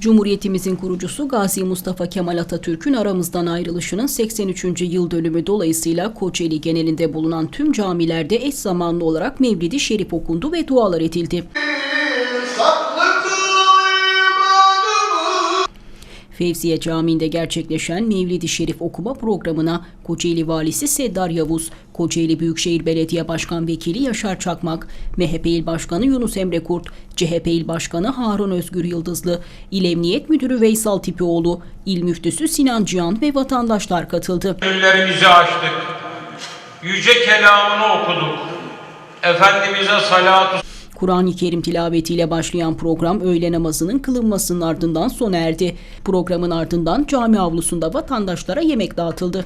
Cumhuriyetimizin kurucusu Gazi Mustafa Kemal Atatürk'ün aramızdan ayrılışının 83. yıl dönümü dolayısıyla Kocaeli genelinde bulunan tüm camilerde eş zamanlı olarak Mevlid-i Şerif okundu ve dualar edildi. Fevziye Camii'nde gerçekleşen Mevlid-i Şerif okuma programına Kocaeli Valisi Seddar Yavuz, Kocaeli Büyükşehir Belediye Başkan Vekili Yaşar Çakmak, MHP İl Başkanı Yunus Emre Kurt, CHP İl Başkanı Harun Özgür Yıldızlı, İl Emniyet Müdürü Veysel Tipioğlu, İl Müftüsü Sinan Cihan ve vatandaşlar katıldı. Gönüllerimizi açtık. Yüce kelamını okuduk. Efendimiz'e salatu Kur'an-ı Kerim tilavetiyle başlayan program öğle namazının kılınmasının ardından sona erdi. Programın ardından cami avlusunda vatandaşlara yemek dağıtıldı.